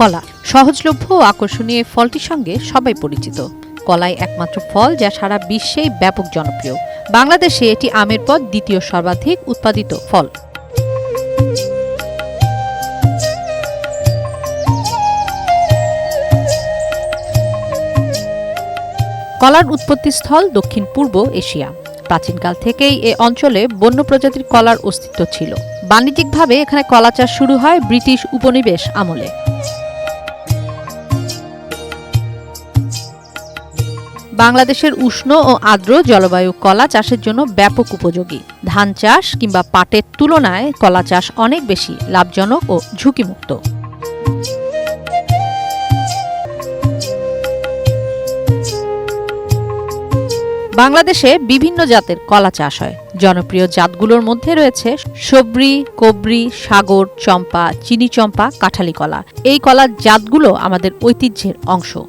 কলা। সহজলভ্য ও আকর্ষণীয় ফলটির সঙ্গে সবাই পরিচিত। কলাই একমাত্র ফল যা সারা বিশ্বেই ব্যাপক জনপ্রিয়। বাংলাদেশে এটি আমের পর দ্বিতীয় সর্বাধিক উৎপাদিত ফল। কলার উৎপত্তিস্থল দক্ষিণ পূর্ব এশিয়া। প্রাচীনকাল থেকেই এ অঞ্চলে বন্য প্রজাতির কলার অস্তিত্ব ছিল। বাণিজ্যিকভাবে এখানে কলা চাষ শুরু হয় ব্রিটিশ উপনিবেশ আমলে। বাংলাদেশের উষ্ণ ও আর্দ্র জলবায়ু কলা চাষের জন্য ব্যাপক উপযোগী। ধান চাষ কিংবা পাটের তুলনায় কলা চাষ অনেক বেশি লাভজনক ও ঝুঁকিমুক্ত। বাংলাদেশে বিভিন্ন জাতের কলা চাষ হয়। জনপ্রিয় জাতগুলোর মধ্যে রয়েছে সবরি, কবরি, সাগর, চম্পা চিনি চম্পা কাঠালি কলা। এই কলার জাতগুলো আমাদের ঐতিহ্যের অংশ।